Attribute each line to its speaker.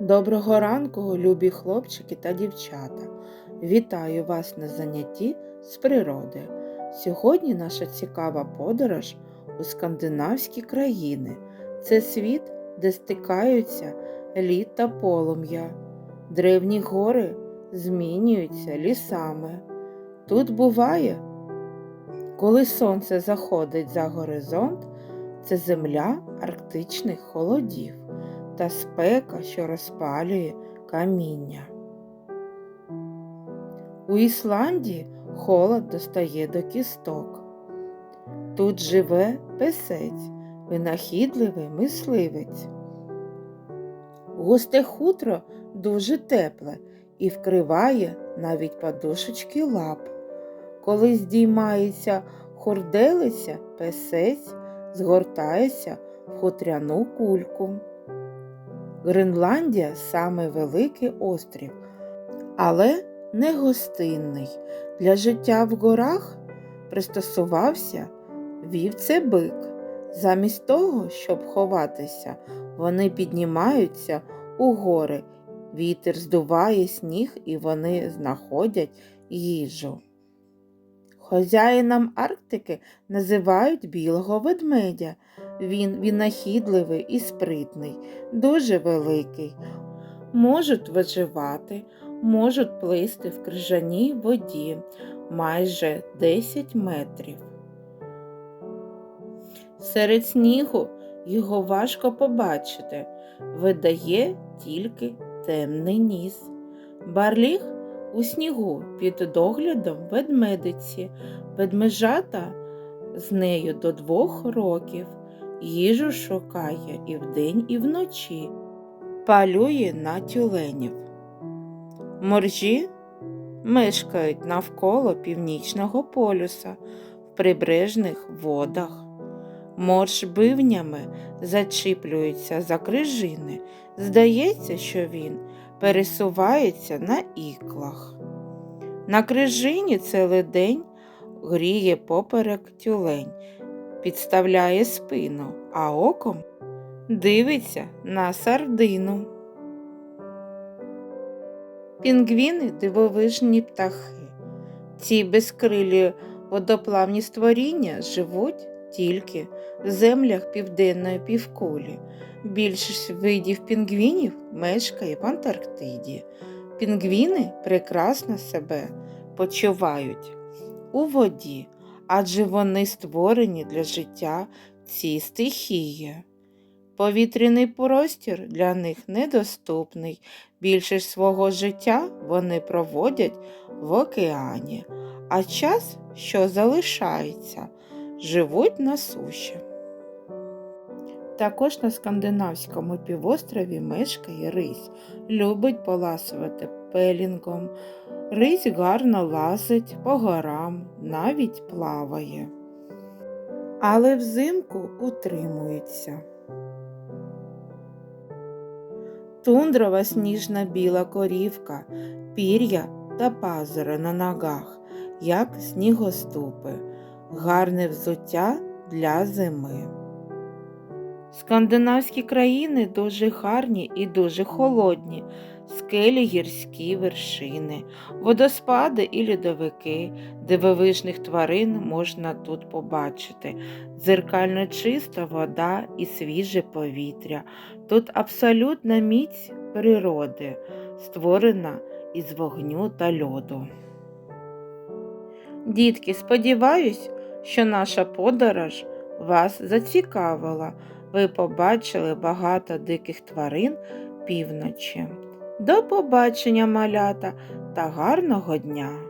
Speaker 1: Доброго ранку, любі хлопчики та дівчата. Вітаю вас на занятті з природи. Сьогодні наша цікава подорож у скандинавські країни. Це світ, де стикаються лід та полум'я. Древні гори змінюються лісами. Тут буває, коли сонце заходить за горизонт, це земля арктичних холодів та спека, що розпалює каміння. У Ісландії холод достає до кісток. Тут живе песець, винахідливий мисливець. Густе хутро дуже тепле і вкриває навіть подушечки лап. Коли здіймається хурделиця, песець згортається в хутряну кульку. Гренландія самий великий острів, але не гостинний. Для життя в горах пристосувався вівце-бик. Замість того, щоб ховатися, вони піднімаються у гори. Вітер здуває сніг і вони знаходять їжу. Хазяїном Арктики називають білого ведмедя. Він винахідливий і спритний, дуже великий. Можуть виживати, можуть плисти в крижаній воді майже 10 метрів. Серед снігу його важко побачити, видає тільки темний ніс. Барліг у снігу під доглядом ведмедиці, ведмежата з нею до двох років. Їжу шукає і вдень, і вночі, палює на тюленів. Моржі мешкають навколо північного полюса в прибережних водах. Морж бивнями зачіплюється за крижини. Здається, що він пересувається на іклах. На крижині цілий день гріє поперек тюлень підставляє спину, а оком дивиться на сардину. Пінгвіни дивовижні птахи. Ці безкрилі водоплавні створіння живуть тільки в землях південної півкулі. Більшість видів пінгвінів мешкає в Антарктиді. Пінгвіни прекрасно себе почувають у воді адже вони створені для життя в цій стихії. Повітряний простір для них недоступний. Більшість свого життя вони проводять в океані, а час, що залишається, живуть на суші. Також на скандинавському півострові мешкає рись, любить поласувати пелінгом. Рись гарно лазить по горам, навіть плаває, але взимку утримується. Тундрова сніжна біла корівка, пір'я та пазури на ногах, як снігоступи, гарне взуття для зими. Скандинавські країни дуже гарні і дуже холодні, скелі гірські вершини, водоспади і льодовики, дивовижних тварин можна тут побачити, дзеркально чиста вода і свіже повітря. Тут абсолютна міць природи, створена із вогню та льоду. Дітки, сподіваюсь, що наша подорож вас зацікавила. Ви побачили багато диких тварин півночі. До побачення, малята, та гарного дня!